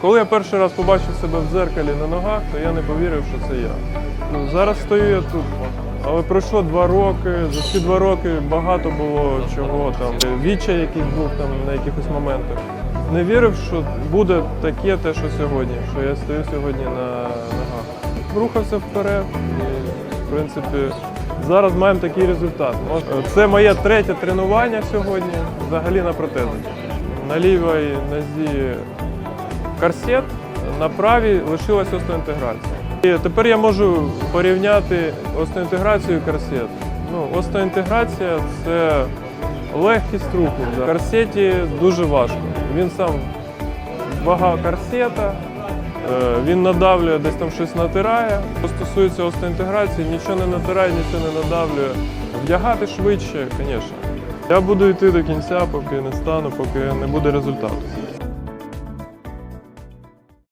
Коли я перший раз побачив себе в дзеркалі на ногах, то я не повірив, що це я. Ну, зараз стою я тут. Але пройшло два роки. За ці два роки багато було чого там. Відчай, який був там на якихось моментах. Не вірив, що буде таке те, що сьогодні, що я стою сьогодні на ногах. Рухався вперед. І, в принципі, зараз маємо такий результат. Це моє третє тренування сьогодні, взагалі на протезах. На лівій нозі корсет, на правій лишилась остеоінтеграція. І тепер я можу порівняти остеоінтеграцію і корсет. Ну, остеоінтеграція це легкість руху. В корсеті дуже важко. Він сам вага корсета, е, він надавлює, десь там щось натирає. Що стосується остеоінтеграції, нічого не натирає, нічого не надавлює. Вдягати швидше, звісно. Я буду йти до кінця, поки не стану, поки не буде результату.